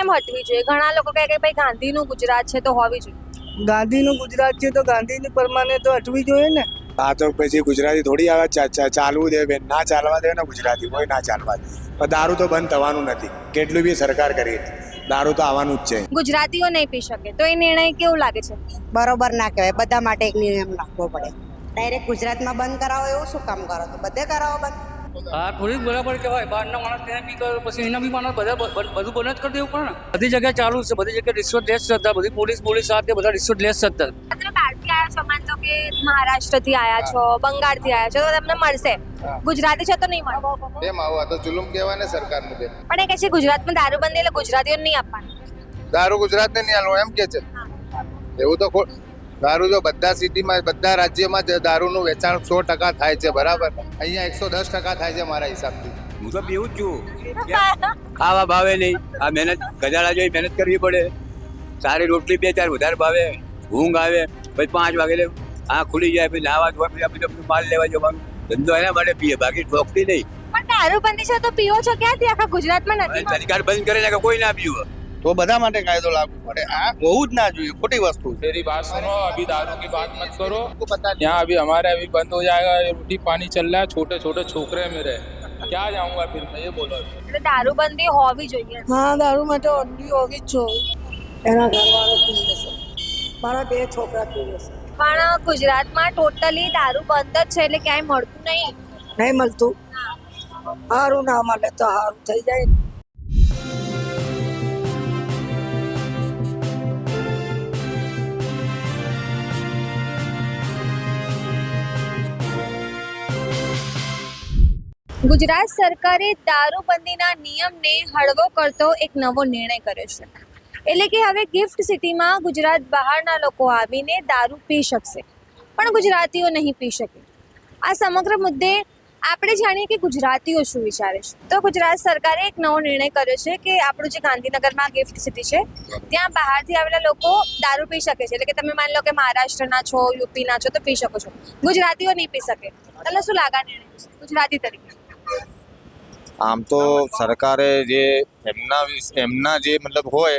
કેમ હટવી જોઈએ? ઘણા લોકો કહે કે ભાઈ ગાંધીનું ગુજરાત છે તો હોવી જોઈએ. ગાંધીનું ગુજરાત છે તો ગાંધીની પરમાને તો હટવી જોઈએ ને. આ તો પછી ગુજરાતી થોડી આવે ચાલવું દે બેન. ના ચાલવા દે ને ગુજરાતી કોઈ ના ચાલવા દે. પણ દારૂ તો બંધ થવાનું નથી. કેટલું બી સરકાર કરી દારૂ તો આવવાનું જ છે. ગુજરાતીઓ નહીં પી શકે. તો એ નિર્ણય કેવું લાગે છે? બરોબર ના કહેવાય. બધા માટે એક નિયમ રાખવો પડે. ડાયરેક્ટ ગુજરાતમાં બંધ કરાવો એવું શું કામ કરો તો બધે કરાવો બંધ? હા થોડીક બરાબર કહેવાય. બહારના માણસ ત્યાં બી કરે પછી એના બી માણસ બધા બધું બંધ જ કરી દેવું પણ બધી જગ્યાએ ચાલુ છે. બધી જગ્યાએ રિશ્વત લેસ થતા બધી પોલીસ પોલીસ સાથે બધા રિશ્વત લેસ થતા બહારથી આવ્યા છો? કે મહારાષ્ટ્રથી આવ્યા છો બંગાળથી આવ્યા છો તો તમને મળશે. ગુજરાતી છે તો નહીં મળે. કેમ? આવું આ તો જુલુમ કહેવાય ને સરકારનું પણ એ કહે છે ગુજરાતમાં દારૂબંધી એટલે ગુજરાતીઓને નહીં આપવાની. દારૂ ગુજરાતને નહીં હાલવું એમ કે છે. એવું તો ખો- દારૂ જો બધા સિટીમાં બધા રાજ્યમાં જ દારૂનું વેચાણ સો ટકા થાય છે બરાબર? અહીંયા એકસો દસ ટકા થાય છે મારા હિસાબથી. હું તો પીવું જ છું. ખાવા ભાવે નહીં. આ મહેનત ગજાડા જોઈ મહેનત કરવી પડે. સારી રોટલી બે ચાર વધારે ભાવે. ઊંઘ આવે. પછી પાંચ વાગે લે આ ખુલી જાય પછી નાવા ધોવા પછી આપણે બધું માલ લેવા જવાનું. ધંધો એના માટે પીએ બાકી ઠોકતી નહીં. પણ દારૂબંધી છે તો પીવો છો ક્યાંથી? આખા ગુજરાતમાં નથી મળતી. બંધ કરે કોઈ ના પીવું. તો બધા માટે કાયદો લાગુ પડે આ હોવું જ ના જોઈએ ખોટી વસ્તુ છે मेरी बात सुनो अभी दारू की बात मत करो यहाँ अभी हमारे अभी बंद हो जाएगा ये रोटी पानी चल रहा है छोटे छोटे छोकरे हैं मेरे क्या जाऊंगा फिर मैं ये बोलो अभी। એટલે દારૂબંધી હોવી જોઈએ હા દારૂ માટે ઓનલી હોવી જ જોઈએ એના ઘરવાળો પી લેશે મારા બે છોકરા પી લેશે પણ ગુજરાતમાં ટોટલી દારૂ બંધ જ છે એટલે ક્યાંય મળતું નહીં નહીં મળતું સારું ના મળે તો સારું થઈ જાય ને ગુજરાત સરકારે દારૂબંધીના નિયમને હળવો કરતો એક નવો નિર્ણય કર્યો છે. એટલે કે હવે ગિફ્ટ સિટીમાં ગુજરાત બહારના લોકો આવીને દારૂ પી શકશે. પણ ગુજરાતીઓ નહીં પી શકે. આ સમગ્ર મુદ્દે આપણે જાણીએ કે ગુજરાતીઓ શું વિચારે છે. તો ગુજરાત સરકારે એક નવો નિર્ણય કર્યો છે કે આપણું જે ગાંધીનગરમાં ગિફ્ટ સિટી છે, ત્યાં બહારથી આવેલા લોકો દારૂ પી શકે છે. એટલે કે તમે માની લો કે મહારાષ્ટ્રના છો, યુપીના છો, તો પી શકો છો. ગુજરાતીઓ નહીં પી શકે. તમને શું લાગા નિર્ણય છે ગુજરાતી તરીકે. આમ તો સરકારે જે એમના એમના જે મતલબ હોય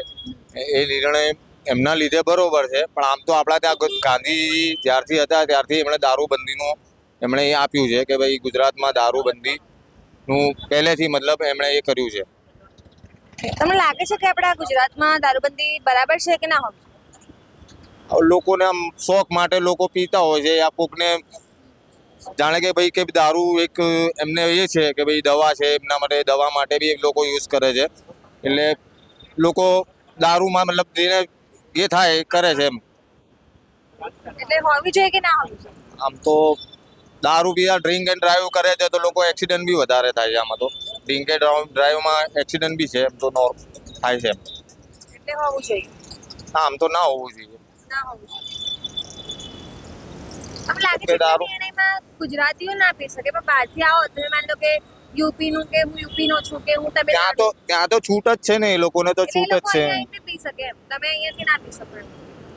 એ- નિર્ણય એમના લીધે બરોબર છે. પણ આમ તો આપણા ત્યાં ગાંધીજી જ્યારથી હતા ત્યારથી એમણે દારૂબંધીનું એમણે એ આપ્યું છે કે ભાઈ ગુજરાતમાં દારૂબંધીનું પહેલેથી મતલબ એમણે એ કર્યું છે. તમને લાગે છે કે આપણા ગુજરાતમાં દારૂબંધી બરાબર છે કે ના હોય? લોકોને આમ શોખ માટે લોકો પીતા હોય છે. આ કોકને જાણે કે ભાઈ કે દારૂ એક એમને એ છે કે ભાઈ દવા છે એમના માટે દવા માટે બી લોકો યુઝ કરે છે. એટલે લોકો દારૂમાં મતલબ જેને એ થાય એ કરે છે એમ. એટલે હોવી જોઈએ કે ના હોવી જોઈએ? આમ તો દારૂ પીવા ડ્રિંક એન્ડ ડ્રાઈવ કરે છે તો લોકો એક્સિડન્ટ બી વધારે થાય છે આમાં તો. ડ્રિંક એન્ડ ડ્રાઈવમાં એક્સિડન્ટ બી છે એમ તો નો થાય છે એમ. એટલે હોવું જોઈએ. આમ તો ના હોવું જોઈએ. ના હોવું જોઈએ. તમને લાગે છે કે નિર્ણયમાં ગુજરાતીઓ ના પી શકે પણ બહારથી આવો તમે માની લો કે યુપી નું કે હું યુપી નો છું કે હું તમે ત્યાં તો ત્યાં તો છૂટ જ છે ને એ લોકોને તો છૂટ જ છે. પી શકે તમે અહીંયાથી ના પી શકો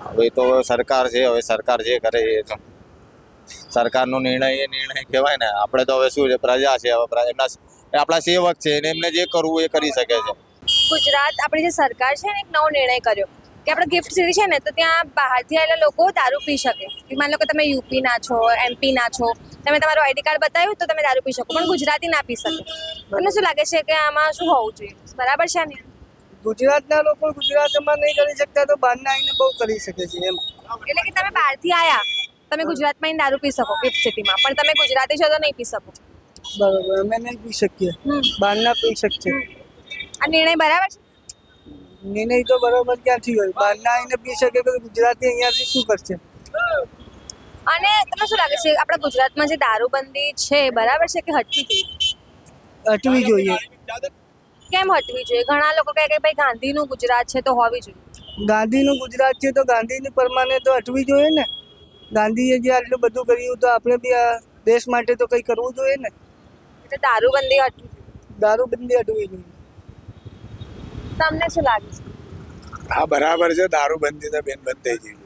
હવે તો સરકાર છે હવે સરકાર જે કરે એ તો. સરકારનો નિર્ણય એ નિર્ણય કહેવાય ને. આપણે તો હવે શું છે પ્રજા છે હવે એમના આપણા સેવક છે એમને જે કરવું એ કરી શકે છે. ગુજરાત આપણી જે સરકાર છે ને એક નવો નિર્ણય કર્યો. કે આપણે ગિફ્ટ સિટી છે ને તો ત્યાં બહારથી આવેલા લોકો દારૂ પી શકે. કે માની લો કે તમે યુપી ના છો એમપી ના છો તમે તમારું આઈડી કાર્ડ બતાવ્યું તો તમે દારૂ પી શકો પણ ગુજરાતી ના પી શકે. તમને શું લાગે છે કે આમાં શું હોવું જોઈએ? બરાબર છે ને? ગુજરાતના લોકો ગુજરાતમાં નહીં કરી શકતા તો બહારના આવીને બહુ કરી શકે છે એમ. એટલે કે તમે બહારથી આયા તમે ગુજરાતમાં આવીને દારૂ પી શકો ગિફ્ટ સિટીમાં પણ તમે ગુજરાતી છો તો નહીં પી શકો. બરોબર અમે નહીં પી શકીએ. હમ. બહારના પી શકશે આ નિર્ણય બરાબર છે? નિર્ણય તો બરોબર ક્યાંથી હોય? બહારના આવીને પી શકે તો ગુજરાતી અહીંયાથી શું કરશે? અને તમને શું લાગે છે આપણા ગુજરાતમાં જે દારૂબંધી છે બરાબર છે કે હટવી જોઈએ? હટવી જોઈએ. કેમ હટવી જોઈએ? ઘણા લોકો કહે કે ભાઈ ગાંધીનું ગુજરાત છે તો હોવી જોઈએ. ગાંધીનું ગુજરાત છે તો ગાંધીની પરમાને તો હટવી જોઈએ ને? ગાંધીએ જે આટલું બધું કર્યું તો આપણે બી આ દેશ માટે તો કંઈ કરવું જોઈએ ને? એટલે દારૂબંધી હટવી દારૂબંધી હટવી જોઈએ. તમને શું લાગે છે? હા બરાબર છે. દારૂબંધી તો બેન બંધ થઈ ગઈ.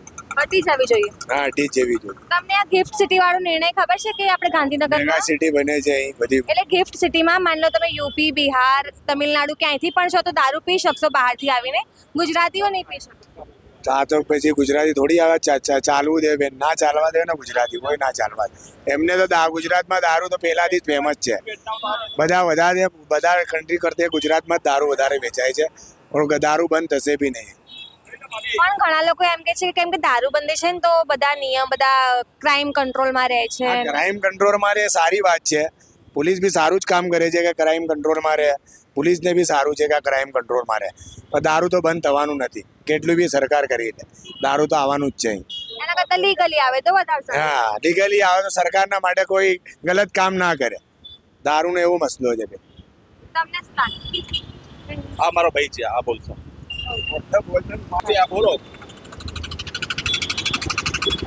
હટી જવી જોઈએ. હા ટી જવી જોઈએ. તમને આ ગિફ્ટ સિટી વાળો નિર્ણય ખબર છે કે આપણે મેગા ગાંધીનગરમાં સિટી બને છે અહીં બધી. એટલે ગિફ્ટ સિટીમાં માન લો તમે યુપી બિહાર તમિલનાડુ ક્યાંયથી પણ છો તો દારૂ પી શકશો બહારથી આવીને. ગુજરાતીઓ નહીં પી શકે તો આ તો પછી ગુજરાતી થોડી આવે ચાલવું દે બેન. ના ચાલવા દે ને ગુજરાતી કોઈ ના ચાલવા દે. એમને તો ગુજરાતમાં દારૂ તો પહેલાથી જ ફેમસ છે. બધા વધારે બધા કન્ટ્રી કરતા ગુજરાતમાં દારૂ વધારે વેચાય છે. પણ દારૂ બંધ થશે બી નહીં. પણ ઘણા લોકો એમ કે છે કે કેમ કે દારૂ બંધી છે ને તો બધા નિયમ બધા ક્રાઇમ કંટ્રોલમાં રહે છે. ક્રાઇમ કંટ્રોલમાં રહે સારી વાત છે. પોલીસ બી સારું જ કામ કરે છે કે ક્રાઇમ કંટ્રોલમાં રહે પોલીસને બી સારું છે કે ક્રાઇમ કંટ્રોલમાં રહે પણ દારૂ તો બંધ થવાનું નથી. કેટલું બી સરકાર કરી લે દારૂ તો આવવાનું જ છે એના કરતાં લીગલી આવે તો વધારે હા લીગલી આવે તો સરકારના માટે કોઈ ગલત કામ ના કરે. દારૂનો એવો મસલો છે તમને આ મારો ભાઈ છે. હા બોલશો બોલો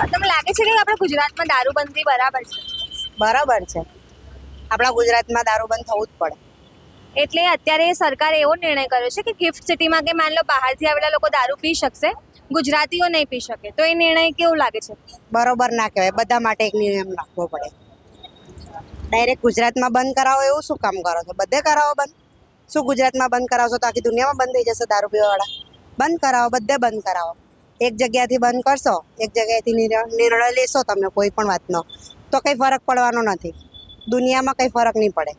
તમને લાગે છે કે આપણે ગુજરાતમાં દારૂબંધી બરાબર છે? બરાબર છે. આપણા ગુજરાતમાં દારૂ બંધ થવું જ પડે. એટલે અત્યારે સરકારે એવો નિર્ણય કર્યો છે કે ગિફ્ટ સિટીમાં કે માન લો બહારથી આવેલા લોકો દારૂ પી શકશે ગુજરાતીઓ નહીં પી શકે. તો એ નિર્ણય કેવું લાગે છે? બરોબર ના કહેવાય. બધા માટે એક નિયમ રાખવો પડે. ડાયરેક્ટ ગુજરાતમાં બંધ કરાવો એવું શું કામ કરો છો? બધે કરાવો બંધ. શું ગુજરાતમાં બંધ કરાવશો તો આખી દુનિયામાં બંધ થઈ જશે દારૂ પીવાવાળા? બંધ કરાવો બધે બંધ કરાવો. એક જગ્યાથી બંધ કરશો એક જગ્યાએથી નિર્ણય નિર્ણય લેશો તમે કોઈ પણ વાતનો. તો કંઈ ફરક પડવાનો નથી. દુનિયામાં કંઈ ફરક નહીં પડે.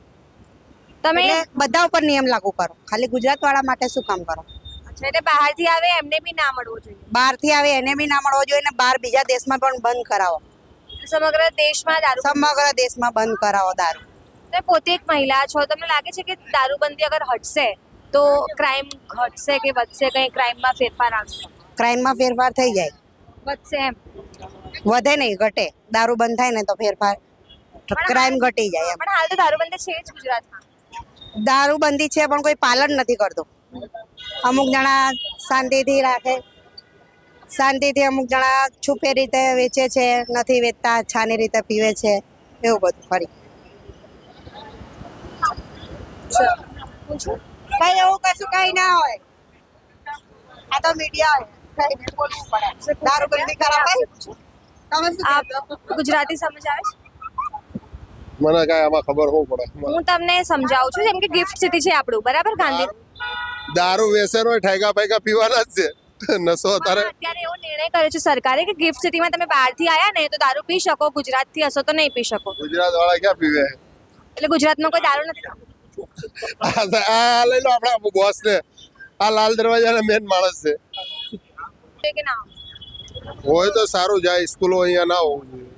તમે બધા ઉપર નિયમ લાગુ કરો. ખાલી ગુજરાતવાળા માટે શું કામ કરો? એટલે એટલે બહારથી આવે એમને બી ના મળવું જોઈએ. બહારથી આવે એને બી ના મળવો જોઈએ ને બહાર બીજા દેશમાં પણ બંધ કરાવો. સમગ્ર દેશમાં દારૂ સમગ્ર દેશમાં બંધ કરાવો દારૂ. તમે પોતે એક મહિલા છો તમને લાગે છે કે દારૂબંધી અગર હટશે તો ક્રાઇમ ઘટશે કે વધશે? કઈ ક્રાઇમમાં ફેરફાર આવશે? ક્રાઇમમાં ફેરફાર થઈ જાય. વધશે એમ? વધે નહીં ઘટે. દારૂ બંધ થાય ને તો ફેરફાર ક્રાઇમ ઘટી જાય એમ. પણ હાલ તો દારૂબંધી છે જ ગુજરાતમાં. દારૂબંધી છે પણ કોઈ પાલન નથી કરતું. અમુક જણા શાંતિથી રાખે. શાંતિથી અમુક જણા છુપે રીતે વેચે છે નથી વેચતા છાની રીતે પીવે છે એવું બધું ફરી. કઈ એવું કશું કઈ ના હોય. આ તો મીડિયા હોય. કઈ બી બોલવું પડે. દારૂ બંધી કરાવાય તમે શું ગુજરાતી સમજ આવે છે? મને કાંઈ આમાં ખબર હોવું પડે. હું તમને સમજાવું છું જેમ કે ગિફ્ટ સિટી છે આપણું બરાબર ગાંધી? દારૂ વેસન હોય ઠેગા ફેગા પીવાના જ છે. નશો અત્યારે. અત્યારે એવો નિર્ણય કર્યો છે સરકારે કે ગિફ્ટ સિટીમાં તમે બહારથી આયા ને તો દારૂ પી શકો ગુજરાતથી હશો તો નહીં પી શકો. ગુજરાત વાળા ક્યાં પીવે? એટલે ગુજરાતમાં કોઈ દારૂ નથી. આ લઈ લો આપણા બોસ ને આ લાલ દરવાજાના મેન માણસ છે. હોય કે ના હોય? હોય તો સારું જાય સ્કૂલો અહીંયા ના હોવું જોઈએ.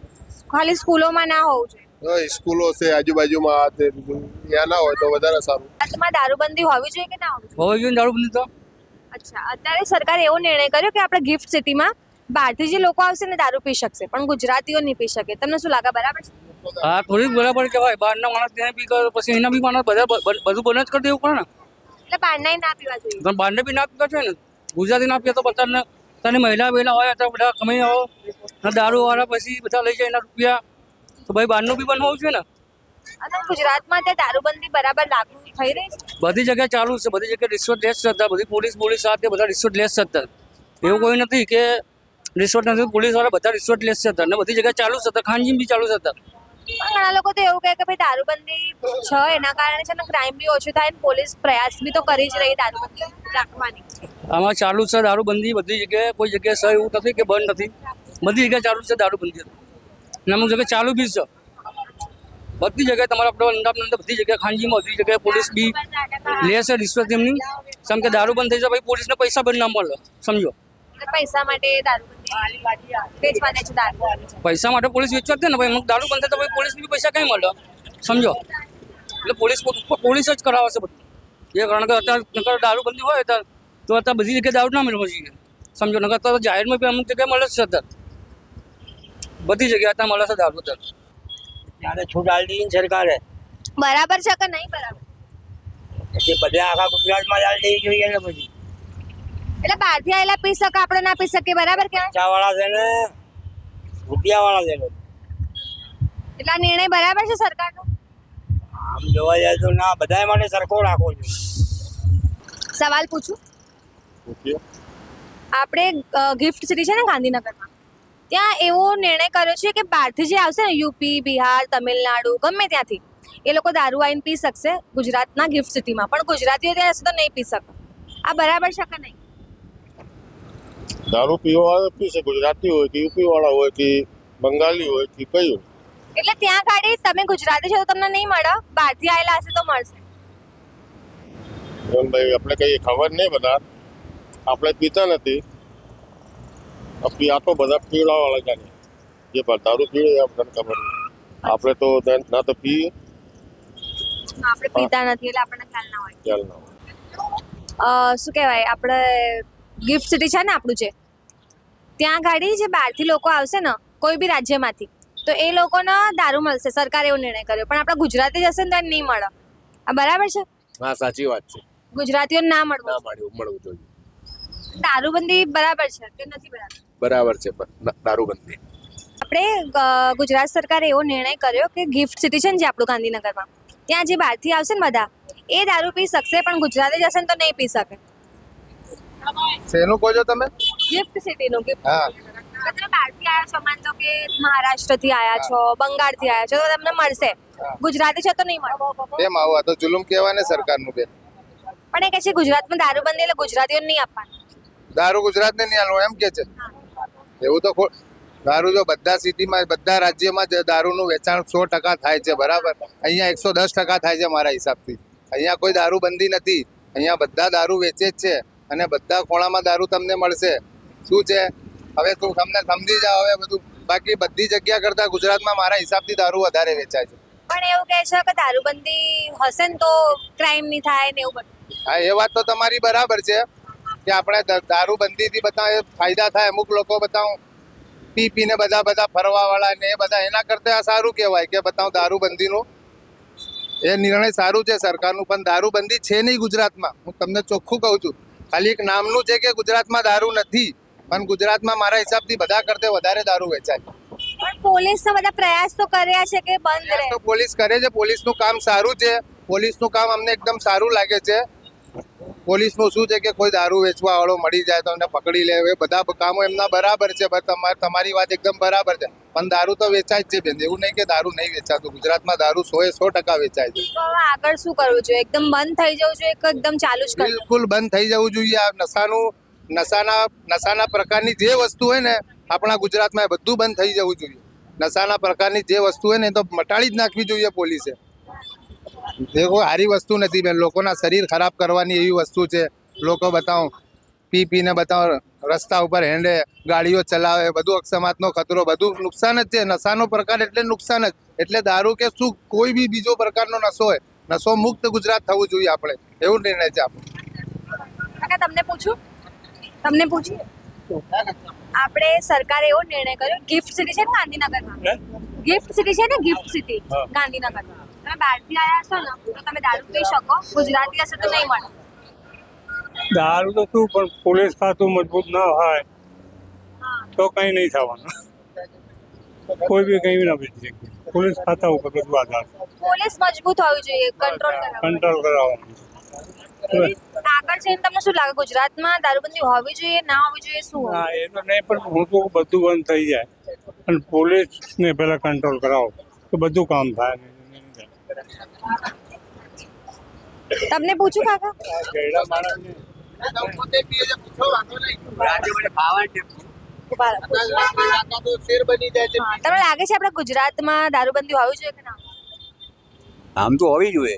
ખાલી સ્કૂલોમાં ના હોવું જોઈએ. સ્કૂલો છે આજુબાજુમાં આ તે બધું. ત્યાં ના હોય તો વધારે સારું. ગુજરાતમાં દારૂબંધી હોવી જોઈએ કે ના હોવી જોઈએ? હોવી જોઈએ દારૂબંધી તો. અચ્છા અત્યારે સરકારે એવો નિર્ણય કર્યો કે આપણે ગિફ્ટ સિટીમાં બહારથી જે લોકો આવશે ને દારૂ પી શકશે પણ ગુજરાતીઓ નહીં પી શકે. તમને શું લાગે બરાબર છે? હા થોડીક બરાબર કહેવાય બહારના માણસ ત્યાં પી કરે પછી એના બી માણસ બધા બધું બંધ જ કરી દેવું પડે ને. એટલે બહારના ના પીવા જોઈએ. પણ બહારને બી ના પીવા જોઈએ ને. ગુજરાતી ના પીએ તો બધાને તને મહિલા વહેલા હોય તો બધા કમાઈ આવો. દારૂ વાળા પછી બધા લઈ જાય એના રૂપિયા. તો ભાઈ બહારનું બી બંધ હોવું જોઈએ ને? અને ગુજરાતમાં ત્યાં દારૂબંધી બરાબર લાગુ થઈ રહી છે? બધી જગ્યાએ ચાલુ છે બધી જગ્યાએ રિશ્વત લેસ જ બધી પોલીસ પોલીસ સાથે બધા રિશ્વત લેસ જ એવું કોઈ નથી કે રિશ્વત નથી પોલીસવાળા બધા રિશ્વત લેસ જ અને બધી જગ્યાએ ચાલુ થતા અત્યારે બી ચાલુ છે ઘણા લોકો તો એવું કહે કે ભાઈ દારૂબંધી છે એના કારણે છે ને ક્રાઇમ બી ઓછું થાય ને પોલીસ પ્રયાસ બી તો કરી જ રહી દારૂબંધી રાખવાની. આમાં ચાલુ છે દારૂબંધી બધી જગ્યાએ કોઈ જગ્યાએ સહ એવું નથી કે બંધ નથી. બધી જગ્યાએ ચાલુ છે દારૂબંધી. અને અમુક જગ્યાએ ચાલુ બી છે. બધી જગ્યાએ તમારા આપણે અમદાવાદની અંદર બધી જગ્યાએ ખાનગીમાં બધી જગ્યાએ પોલીસ બી લે છે રિશ્વત એમની સમ કે દારૂ બંધ થઈ જાય ભાઈ પોલીસને પૈસા બંધ ના મળે સમજો. પૈસા માટે પૈસા પોલીસ વેચવા જ ને ભાઈ અમુક દારૂ બંધ થાય તો ભાઈ પોલીસને બી પૈસા કઈ મળે? સમજો. એટલે પોલીસ પોલીસ જ કરાવે છે બધું. એ કારણ કે અત્યારે નકર દારૂ બંધી હોય તો અત્યારે બધી જગ્યાએ દારૂ ના મળે પછી. સમજો નકર અત્યારે જાહેરમાં બી અમુક જગ્યાએ મળે છે અત્યારે. બધી જગ્યાએ ત્યાં મળે છે દાળ અત્યારે ત્યારે છૂટ આલી સરકારે. બરાબર છે કે નહીં બરાબર? એટલે બધા આખા ગુજરાતમાં દાળ દેવી જોઈએ ને પછી. એટલે બહારથી આવેલા પી શકે આપણે ના પી શકીએ બરાબર કે ચાવાળા છે ને રૂપિયાવાળા છે ને. એટલે આ નિર્ણય બરાબર છે સરકારનો? આમ જોવા જાય તો ના બધાય માટે સરખો રાખવો જોઈએ. સવાલ પૂછું? આપણે ગિફ્ટ સિટી છે ને ગાંધીનગરમાં? ત્યાં એવો નિર્ણય કર્યો છે કે બહારથી જે આવશે ને યુપી બિહાર તમિલનાડુ ગમે ત્યાંથી એ લોકો દારૂ આવીને પી શકશે. ગુજરાતના ગિફ્ટ સિટીમાં પણ ગુજરાતીઓ ત્યાં હશે તો નહીં પી શકે. આ બરાબર છે કે નહીં? દારૂ પીવા પીશે ગુજરાતી હોય કે યુપી વાળા હોય કે બંગાળી હોય કે કઈ એટલે ત્યાં ગાડી તમે ગુજરાતી છો તો તમને નહીં મળે? બહારથી આવેલા હશે તો મળશે. ભાઈ આપણે કઈ ખબર નહીં બધા આપણે પીતા નથી. આ પી તો બધા પીવડા વાળા જાણે જે દારૂ પીવે આપણને ખબર નહીં આપણે તો ના તો પીએ. આપણે પીતા નથી એટલે આપણને ખ્યાલ ના હોય. ખ્યાલ ના હોય. અ, શું કહેવાય? આપણે ગિફ્ટ સિટી છે ને આપણું જે? ત્યાં ગાડી જે બહારથી લોકો આવશે ને કોઈ બી રાજ્યમાંથી તો એ લોકોને દારૂ મળશે. સરકારે એવો નિર્ણય કર્યો. પણ આપણા ગુજરાતી જશે ને તો નહીં મળે. આ બરાબર છે? હા સાચી વાત છે. ગુજરાતીઓને ના મળવું. ના મળવું મળવું જોઈએ. દારૂબંધી બરાબર છે કે નથી બરાબર? બરાબર છે દારૂબંધી આપણે ગુજરાત સરકારે એવો નિર્ણય કર્યો કે ગિફ્ટ સિટી છે ને જે આપણું ગાંધીનગરમાં. ત્યાં જે બહારથી આવશે ને બધા એ દારૂ પી શકશે પણ ગુજરાતી જશે ને તો નહીં પી શકે. શેનું કહો છો તમે? ગિફ્ટ સિટીનું ગિફ્ટ હા. તમે બહારથી આવ્યા છો માન લો કે મહારાષ્ટ્રથી આવ્યા છો બંગાળથી આવ્યા છો તો તમને મળશે. ગુજરાતી છે તો નહીં મળે. કેમ આવું? તો જુલુમ કહેવાય ને સરકારનું બેન. પણ એ કહે છે ગુજરાતમાં દારૂબંધી એટલે ગુજરાતીઓને નહીં આપવાનું. દારૂ ગુજરાતને નહીં આલવું એમ કે છે. એવું તો દારૂ જો બધા સિટીમાં બધા રાજ્યમાં દારૂનું વેચાણ સો ટકા થાય છે બરાબર? અહીંયા એકસો દસ ટકા થાય છે મારા હિસાબથી. અહીંયા કોઈ દારૂબંધી નથી. અહીંયા બધા દારૂ વેચે જ છે અને બધા ખોળામાં દારૂ તમને મળશે. શું છે? હવે તું તમને સમજી જાઓ હવે બધું બાકી બધી જગ્યા કરતા ગુજરાતમાં મારા હિસાબથી દારૂ વધારે વેચાય છે. પણ એવું કહે છે કે દારૂબંધી હશે ને તો ક્રાઇમ નહીં થાય ને એવું બધું. હા એ વાત તો તમારી બરાબર છે. કે આપણે દારૂબંધીથી બધા ફાયદા થાય અમુક લોકો બતાવું પી પીને બધા બધા ફરવા વાળા ને એ બધા એના કરતા આ સારું કહેવાય કે બતાવું દારૂબંધીનું. એ નિર્ણય સારું છે સરકારનું પણ દારૂબંધી છે નહીં ગુજરાતમાં. હું તમને ચોખ્ખું કહું છું. ખાલી એક નામનું છે કે ગુજરાતમાં દારૂ નથી પણ ગુજરાતમાં મારા હિસાબથી બધા કરતા વધારે દારૂ વેચાય. પોલીસ બધા પ્રયાસ તો કર્યા છે કે બંધ રહે. પોલીસ કરે છે પોલીસનું કામ સારું છે. પોલીસનું કામ અમને એકદમ સારું લાગે છે. પોલીસનું શું છે કે કોઈ દારૂ વેચવા વાળો મળી જાય તો એમને પકડી લે એ બધા કામો એમના બરાબર છે તમાર- તમારી વાત એકદમ બરાબર છે. પણ દારૂ તો વેચાય જ છે બેન. એવું નહીં કે દારૂ નહીં વેચાતું. ગુજરાતમાં દારૂ સો એ સો ટકા વેચાય છે. આગળ શું કરવું જોઈએ? એકદમ બંધ થઈ જવું જોઈએ એકદમ ચાલુ જ બિલકુલ બંધ થઈ જવું જોઈએ. આ નશાનું નશાના નશાના પ્રકારની જે વસ્તુ હોય ને આપણા ગુજરાતમાં એ બધું બંધ થઈ જવું જોઈએ. નશાના પ્રકારની જે વસ્તુ હોય ને એ તો મટાડી જ નાખવી જોઈએ પોલીસે. એ કોઈ સારી વસ્તુ નથી બેન. લોકોના શરીર ખરાબ કરવાની એવી વસ્તુ છે. લોકો બતાવો. પી પીને બતાવો. રસ્તા ઉપર હેન્ડે ગાડીઓ ચલાવે બધું અકસ્માતનો ખતરો બધું નુકસાન જ છે. નશાનો પ્રકાર એટલે નુકસાન જ. એટલે દારૂ કે શું કોઈ બી બીજો પ્રકારનો નશો હોય નશો મુક્ત ગુજરાત થવું જોઈએ આપણે. એવું નિર્ણય છે આપણે. તમને પૂછું? તમને પૂછ્યું આપણે સરકારે એવો નિર્ણય કર્યો ગિફ્ટ સિટી છે ગાંધીનગરમાં? ગિફ્ટ સિટી છે ને ગિફ્ટ સિટી ગાંધીનગરમાં. તમે બહારથી આવ્યા છો ને તો તમે દારૂ પી શકો. ગુજરાતી હશે તો નહીં મળે. દારૂ તો શું પણ પોલીસ ખાતું મજબૂત ના હોય તો કઈ નહીં થવાનું. કોઈ બી કઈ ના બેસી શકે. પોલીસ ખાતા ઉપર બધું આધાર. પોલીસ મજબૂત હોવી જોઈએ કંટ્રોલ કરવા કંટ્રોલ કરાવવાનું. આગળ જઈને તમને શું લાગે ગુજરાતમાં દારૂબંધી હોવી જોઈએ ના હોવી જોઈએ શું હા એ તો નહીં પણ હું તો બધું બંધ થઈ જાય. પણ પોલીસને પહેલા કંટ્રોલ કરાવો તો બધું કામ થાય તમને પૂછું કાકા? તમને લાગે છે આપણા ગુજરાતમાં દારૂબંધી હોવી જોઈએ કે ના? આમ તો હોવી જોઈએ.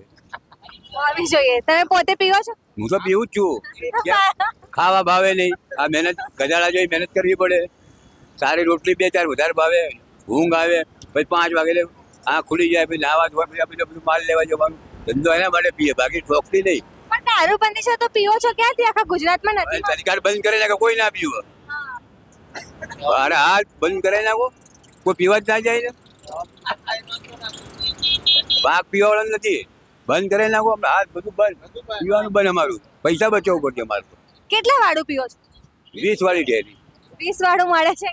હોવી જોઈએ. તમે પોતે પીવો છો? હું તો પીવું જ છું. ખાવા ભાવે નહીં. આ મહેનત ગજાડા જોઈ મહેનત કરવી પડે. સારી રોટલી બે ચાર વધારે ભાવે. ઊંઘ આવે. પછી પાંચ વાગે આ ખુલી જાય પછી નાવા ધોવા પછી આપણે બધું માલ લેવા જવાનું. ધંધો એના માટે પીએ બાકી શોખથી નહીં. પણ દારૂબંધી છે તો પીવો છો ક્યાંથી? આખા ગુજરાતમાં નથી સરકાર બંધ કરે નાખે કોઈ ના પીવે. અરે હા બંધ કરે નાખો. કોઈ પીવા જ ના જાય ને. પાક પીવા નથી. બંધ કરે નાખો આપણે. હાથ બધું બંધ. પીવાનું બંધ અમારું. પૈસા બચાવવું પડશે અમારે તો. કેટલા વાળું પીવો છો? વીસ વાળી ડેરી. વીસ વાળું મળે છે?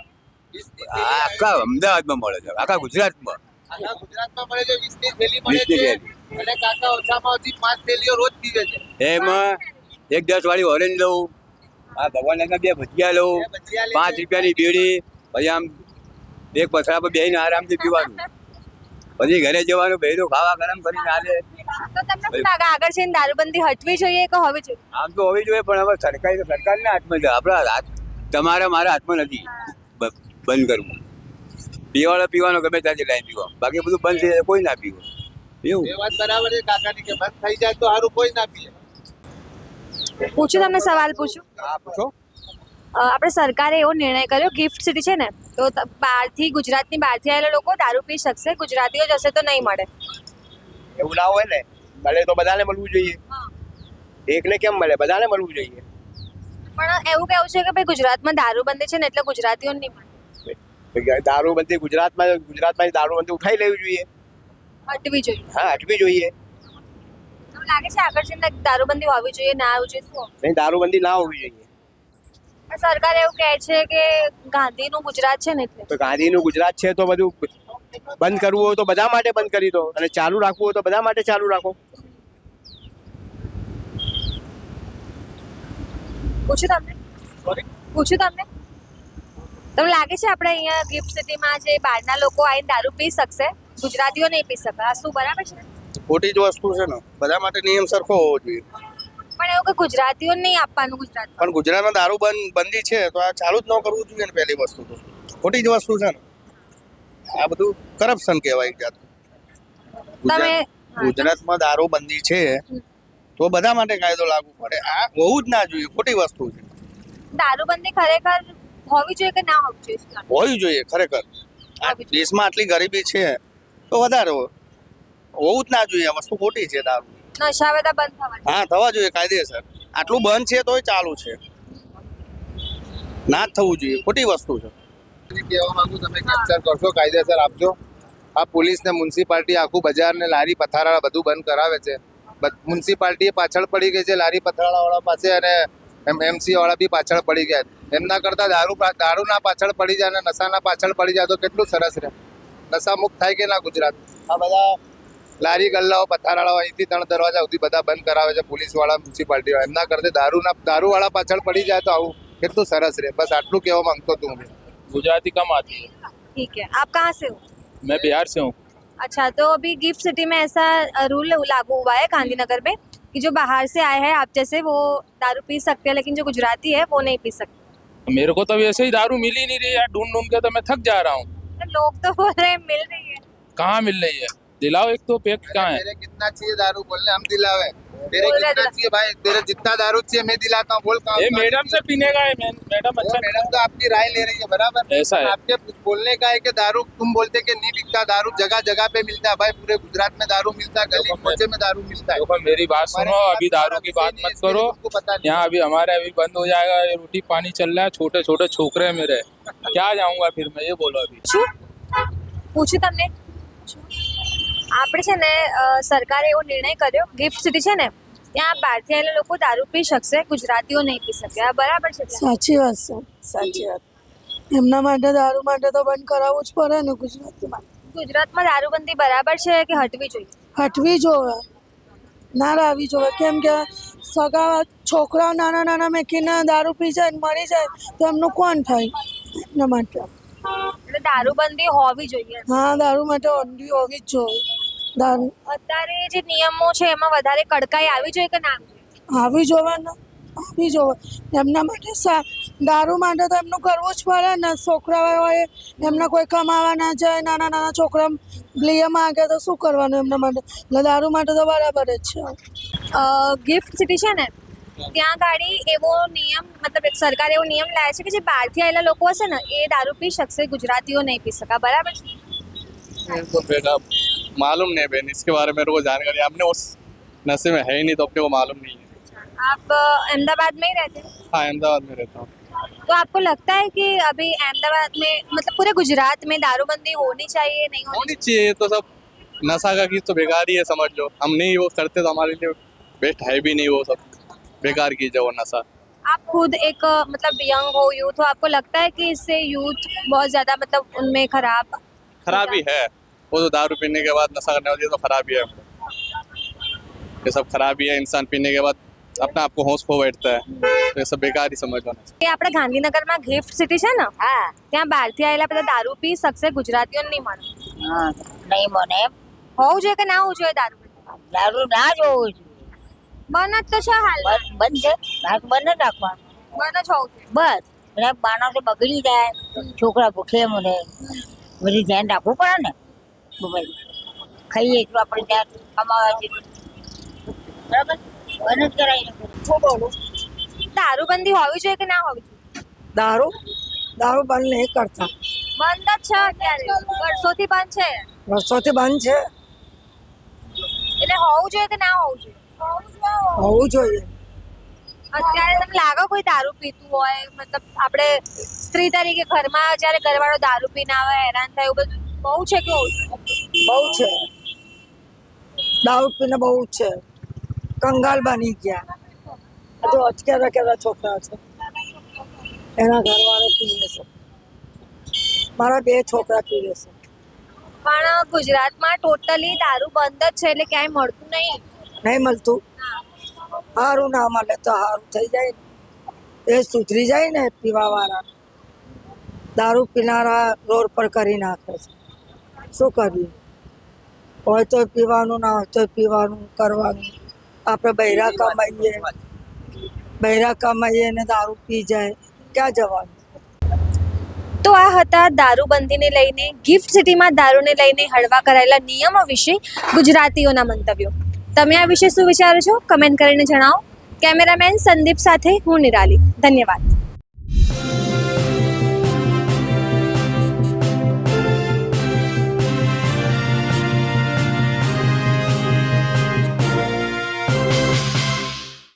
આખા અમદાવાદમાં મળે છે. આખા ગુજરાતમાં. ગુજરાતમાં મળે છે વીસની થેલી મળે છે. અને કાકા ઓછામાં ઓછી પાંચ થેલીઓ રોજ પીવે છે. એમાં એક દસ વાળી ઓરેન્જ લઉં આ ભગવાનના બે ભજીયા લઉં પાંચ રૂપિયાની બીડી પછી આમ એક પથરા પર બેહીને આરામથી પીવાનું. પછી ઘરે જવાનું બહેરું ખાવા ગરમ કરીને આલે તો તમને શું લાગે આગળ છે દારૂબંધી હટવી જોઈએ કે હોવી જોઈએ? આમ તો હોવી જોઈએ પણ હવે સરકારી સરકારના હાથમાં છે. આપણા હાથ તમારા મારા હાથમાં નથી. બ- બંધ કરવું પીવાળો પીવાનો ગમે ત્યાંથી લાઈન પીવા. બાકી બધું બંધ થઈ જાય કોઈ ના પીવો. એવું. એ વાત બરાબર છે કાકાની કે બંધ થઈ જાય તો સારું કોઈ ના પીએ પૂછું તમને સવાલ પૂછું? હા પૂછો. આપણે સરકારે એવો નિર્ણય કર્યો ગિફ્ટ સિટી છે ને તો બહારથી ગુજરાતની બહારથી આવેલા લોકો દારૂ પી શકશે ગુજરાતીઓ જશે તો નહીં મળે. એવું ના હોય ને મળે તો બધાને મળવું જોઈએ. એકને કેમ મળે? બધાને મળવું જોઈએ. પણ એવું કેવું છે કે ભાઈ ગુજરાતમાં દારૂ બંધ છે ને એટલે ગુજરાતીઓ નહીં મળે. દારૂબંધી ગુજરાતમાં ગુજરાતમાં દારૂબંધી ઉઠાઈ લેવી જોઈએ. હટવી જોઈએ. હા હટવી જોઈએ. લાગે છે આગળ જઈને દારૂબંધી હોવી જોઈએ ના હોવી જોઈએ શું? નહીં દારૂબંધી ના હોવી જોઈએ. સરકાર એવું કહે છે કે ગાંધીનું ગુજરાત છે ને એટલે. તો ગાંધીનું ગુજરાત છે તો બધું બંધ કરવું હોય તો બધા માટે બંધ કરી દો. અને ચાલુ રાખવું હોય તો બધા માટે ચાલુ રાખો. પૂછ્યું તમને? પૂછ્યું તમને? તમને લાગે છે આપણે અહીંયા ગિફ્ટ સિટીમાં જે બહારના લોકો આવીને દારૂ પી શકશે? ગુજરાતીઓ નહીં પી શકે. આ શું બરાબર છે? ખોટી જ વસ્તુ છે ને. બધા માટે નિયમ સરખો હોવો જોઈએ. પણ એવું કે ગુજરાતીઓ નહીં આપવાનું ગુજરાત પણ ગુજરાતમાં દારૂ બંધ બંધી છે તો આ ચાલુ જ ન કરવું જોઈએ ને પહેલી વસ્તુ તો. ખોટી જ વસ્તુ છે ને. આ બધું કરપ્શન કહેવાય જાતનું. તમે ગુજરાતમાં દારૂ બંધી છે તો બધા માટે કાયદો લાગુ પડે. આ હોવું જ ના જોઈએ. ખોટી વસ્તુ છે. દારૂબંધી ખરેખર હોવી જોઈએ કે ના હોવી જોઈએ હોવી જોઈએ ખરેખર. દેશમાં આટલી ગરીબી છે તો વધારે હોવું જ ના જોઈએ આ વસ્તુ ખોટી છે દારૂ. નશા બધા બંધ થવા હા થવા જોઈએ કાયદેસર. આટલું બંધ છે તોય ચાલુ છે. ના જ થવું જોઈએ ખોટી વસ્તુ છે. કહેવા માંગુ તમે કેપ્ચર કરશો કાયદેસર આપજો. આ પોલીસ ને મ્યુનિસિપાલિટી આખું બજાર ને લારી પથારા બધું બંધ કરાવે છે. મ્યુનિસિપાલિટી પાછળ પડી ગઈ છે લારી પથારા વાળા પાસે અને એમ એમસી વાળા બી પાછળ પડી ગયા એમના કરતા દારૂ પા- દારૂના પાછળ પડી જાય અને નશાના પાછળ પડી જાય તો કેટલું સરસ રહે નશા મુક્ત થાય કે ના ગુજરાત આ બધા લારી ગલ્લાઓ પથારાળાઓ અહીંથી ત્રણ દરવાજા સુધી બધા બંધ કરાવે છે પોલીસ વાળા મ્યુનિસિપાલિટી વાળા એમના કરતા દારૂના દારૂ વાળા પાછળ પડી જાય તો આવું કેટલું સરસ રહે બસ આટલું કહેવા માંગતો તું હું गुजराती कम आती है ठीक है आप कहाँ से हो मैं बिहार से हूँ अच्छा तो अभी गिफ्ट सिटी में ऐसा रूल लागू हुआ है गांधीनगर में कि जो बाहर से आए हैं आप जैसे वो दारू पी सकते हैं लेकिन जो गुजराती है वो नहीं पी सकते मेरे को तो वैसे ही दारू मिल ही नहीं रही यार ढूंढ ढूंढ के तो मैं थक जा रहा हूँ तो लोग तो बोल रहे हैं मिल रही है कहाँ मिल रही है दिलाओ एक तो पैक कहाँ है? कितना चाहिए दारू? बोलने हम दिलावे। तेरे कितना चाहिए भाई? तेरे जितना दारू चाहिए मैं दिलाता हूँ बोल ये मैडम से पीने का है मैडम अच्छा मैडम तो आपकी राय ले रही है बराबर। ऐसा है। आपके बोलने का है कि दारू तुम बोलते कि नहीं बिकता दारू जगह जगह पे मिलता है भाई पूरे गुजरात में दारू मिलता है गली मोचे में दारू मिलता है। मेरी बात सुनो अभी तो दारू की बात मत करो। यहाँ अभी हमारे अभी बंद हो जाएगा ये रोटी पानी चल रहा है छोटे छोटे छोकरे मेरे। क्या जाऊँगा फिर मैं ये बोलो अभी। पूछे तुमने। આપણે છે ને સરકારે એવો નિર્ણય કર્યો ગિફ્ટ સિટી છે ને ત્યાં બહારથી આવેલા લોકો દારૂ પી શકશે ગુજરાતીઓ નહીં પી શકે. આ બરાબર છે સાચી વાત છે સાચી વાત. એમના માટે દારૂ માટે તો બંધ કરાવવું જ પડે ને ગુજરાતીમાં. ગુજરાતમાં દારૂબંધી બરાબર છે કે હટવી જોઈએ? હટવી જોવે ના લાવવી જોવે કેમ કે સગા છોકરાઓ નાના નાના મેકીને દારૂ પી જાય ને મરી જાય તો એમનું કોણ થાય? એમના માટે. એટલે દારૂબંધી હોવી જોઈએ. હા દારૂ માટે ઓંધી હોવી જ જોઈએ. દારૂ અત્યારે જે નિયમો છે એમાં વધારે કડકાઈ આવી જોઈએ કે ના આવી જોવાના આવી જોવે. એમના માટે દારૂ માટે તો એમનું કરવું જ પડે ને. છોકરાઓ હોય એમને કોઈ કમાવા ના જાય નાના નાના છોકરા લઈએ માગે તો શું કરવાનું એમના માટે? એટલે દારૂ માટે તો બરાબર જ છે. ગિફ્ટ સિટી છે ને? ત્યાં ગાડી એવો નિયમ મતલબ એક સરકાર એવો નિયમ લાવે છે કે જે બહારથી આવેલા લોકો હશે ને એ દારૂ પી શકશે ગુજરાતીઓ નહીં પી શકે આ બરાબર છે तो बेटा मालूम नहीं बहन इसके बारे में मेरे को जानकारी आपने उस नशे में है ही नहीं तो अपने को मालूम नहीं है आप अ, अहमदाबाद में ही रहते हैं हाँ अहमदाबाद में रहता हूँ तो आपको लगता है कि अभी अहमदाबाद में मतलब पूरे गुजरात में दारूबंदी होनी चाहिए नहीं होनी होनी चाहिए तो सब नशा का चीज तो बेकार ही है समझ लो हम नहीं वो करते तो हमारे लिए बेस्ट है भी नहीं वो सब बेकार की जो वो नशा आप खुद एक अ, मतलब यंग हो यूथ हो आपको लगता है कि इससे यूथ बहुत ज़्यादा मतलब उनमें खराब खराबी है वो तो दारू पीने के बाद नशा करने वाली तो खराबी है ये सब खराबी है इंसान पीने के बाद अपने आप को होश खो बैठता है तो ये सब बेकार ही समझ लो એ આપણે ગાંધીનગરમાં ગિફ્ટ સિટી છે ને હા ત્યાં બહારથી આવેલા બધા દારૂ પી શકશે ગુજરાતીઓને નહીં મળે હા નહીં મને હોવું જોઈએ કે ના હોવું જોઈએ દારૂ દારૂ ના જ હોવું બંધ જ તો છે હાલ. બસ બંધ છે? દારૂ બંધ જ રાખવાનું. બંધ જ હોવું બસ. એટલે માણસો બગડી જાય. છોકરા ભૂખે મને. બધી ધ્યાન રાખવું પડે ને. મોબાઈલ ખાઈએ એટલું આપણે ત્યાં કમાવા જેટલું બરાબર? બંધ જ કરાવી શું બોલું? દારૂબંધી હોવી જોઈએ કે ના હોવી જોઈએ? દારૂ? દારૂ બંધ નહીં કરતા. બંધ જ છે અત્યારે. વર્ષોથી બંધ છે. વર્ષોથી બંધ છે. એટલે હોવું જોઈએ કે ના હોવું જોઈએ? હોવું જોઈએ. અત્યારે તમને લાગે કોઈ દારૂ પીતું હોય? મતલબ આપણે સ્ત્રી તરીકે ઘરમાં જ્યારે ઘરવાળો દારૂ પીને આવે હેરાન થાય એવું બધું બહુ છે કે બહુ છે. દારૂ પીને બહુ છે. કંગાલ બની ગયા. આ તો અચકેરા કેવા છોકરા છે. એના ઘરવાળો પી છે. મારા બે છોકરા પી લેશે પણ ગુજરાતમાં ટોટલી દારૂ બંધ જ છે એટલે ક્યાંય મળતું નહીં. નહીં મળતું. સારું ના મળે તો સારું થઈ જાય ને. એ સુધરી જાય ને પીવાવાળા. દારૂ પીનારા રોડ પર કરી નાખે છે. શું કર્યું હોય તો પીવાનું, ના હોય તો પીવાનું, કરવાનું. આપણે બૈરા કમાઈએ. બૈરા કમાઈએ ને દારૂ પી જાય. ક્યાં જવાનું? તો આ હતા દારૂબંધીને લઈને, ગિફ્ટ સિટીમાં દારૂને લઈને હળવા કરાયેલા નિયમો વિશે ગુજરાતીઓના મંતવ્યો. તમે આ વિશે શું વિચારો છો? કમેન્ટ કરીને જણાવો. કેમેરામેન સંદીપ સાથે હું નિરાલી. ધન્યવાદ.